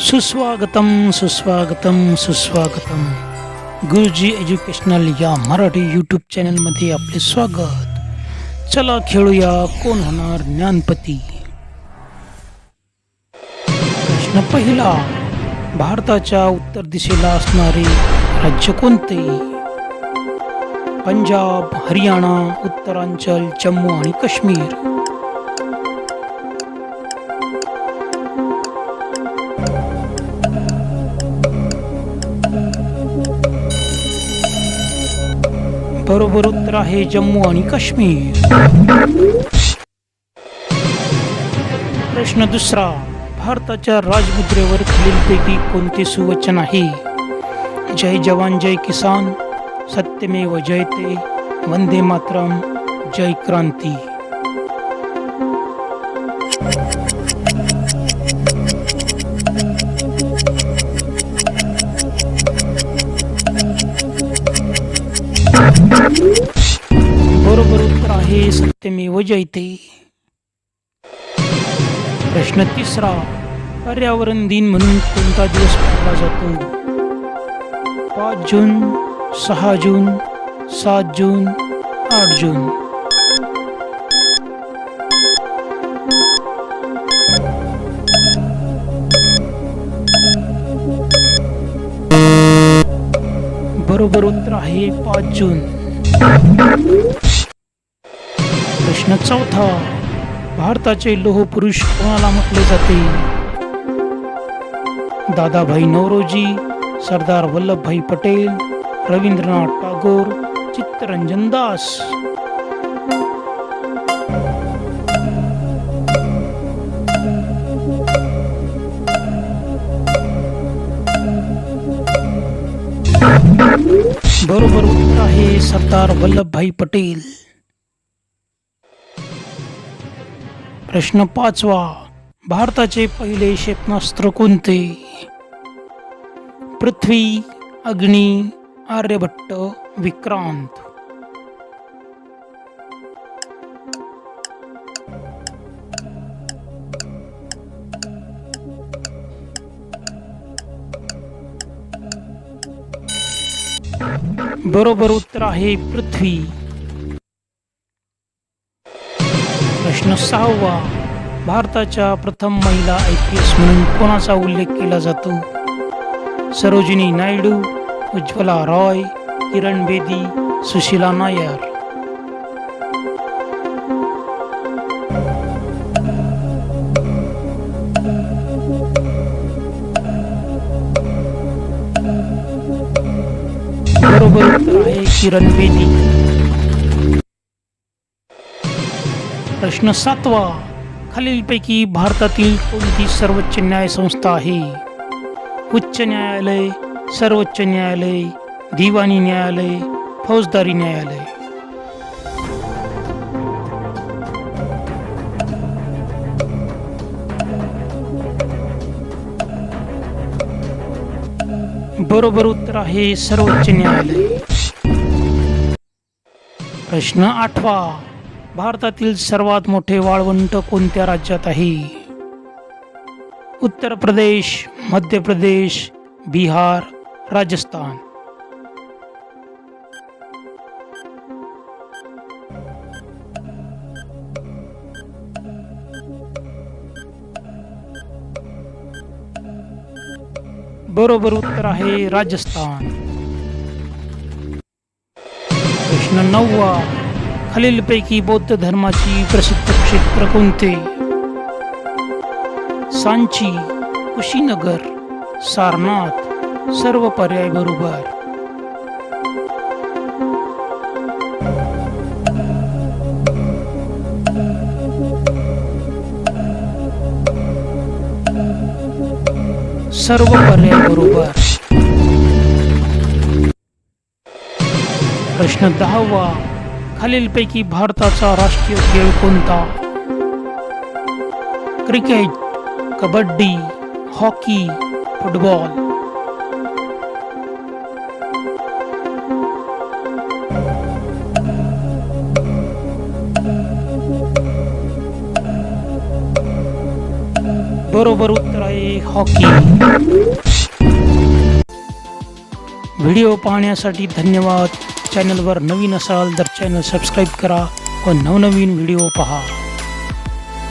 सुस्वागतम सुस्वागतम सुस्वागतम. गुरुजी एज्युकेशनल या मराठी यूट्यूब चॅनलमध्ये आपले स्वागत. चला खेळूया कोण होणार ज्ञानपती? प्रश्न पहिला भारताच्या उत्तर दिशेला असणारे राज्य कोणते? पंजाब हरियाणा उत्तरांचल जम्मू आणि काश्मीर. बरोबर उत्तर आहे जम्मू आणि काश्मीर. प्रश्न दुसरा भारताच्या राजमुद्रेवर खालीलपैकी कोणते सुवचन आहे? जय जवान जय किसान सत्यमेव जयते वंदे मातरम जय क्रांती. बरोबर उत्तर आहे सत्यमेव जयते प्रश्न तिसरा पर्यावरण दिन म्हणून कोणता दिवस पाळला जातो? पाच जून सहा जून सात जून आठ जून. बरोबर उत्तर आहे पाच जून. प्रश्न चौथा भारताचे लोह पुरुष कोणाला म्हटले जाते? दादाभाई नौरोजी सरदार वल्लभभाई पटेल रवींद्रनाथ टागोर चित्तरंजन दास। बरोबर उत्तर आहे सरदार वल्लभभाई पटेल। प्रश्न पाचवा भारताचे पहिले क्षेपणास्त्र कोणते? पृथ्वी अग्नी आर्यभट्ट विक्रांत. बरोबर उत्तर आहे पृथ्वी. प्रश्न सहावा. भारताच्या प्रथम महिला आय पी एस म्हणून कोणाचा उल्लेख केला जातो? सरोजिनी नायडू उज्ज्वला रॉय किरण बेदी सुशीला नायर. बरोबर उत्तर आहे किरण बेदी. प्रश्न सातवा, खालीलपैकी भारतातील कोणती सर्वोच्च न्याय संस्था आहे? उच्च न्यायालय, सर्वोच्च न्यायालय, दिवाणी न्यायालय, फौजदारी न्यायालय. बरोबर उत्तर आहे सर्वोच्च न्यायालय. प्रश्न आठवा भारतातील सर्वात मोठे वाळवंट कोणत्या राज्यात आहे? उत्तर प्रदेश मध्य प्रदेश बिहार राजस्थान. बरोबर उत्तर आहे राजस्थान. प्रश्न नववा. खालीलपैकी बौद्ध धर्माची प्रसिद्ध क्षेत्र कोणते? सांची कुशीनगर सारनाथ सर्व पर्याय बरोबर. सर्व पर्याय बरोबर. प्रश्न दहावा. खालीलपैकी भारताचा राष्ट्रीय खेळ कोणता? Cricket kabaddi hockey football. बरोबर उत्तर आहे हॉकी. व्हिडिओ पाहण्यासाठी धन्यवाद. चॅनलवर नवीन असाल तर चॅनल सबस्क्राईब करा व नवनवीन व्हिडिओ पहा.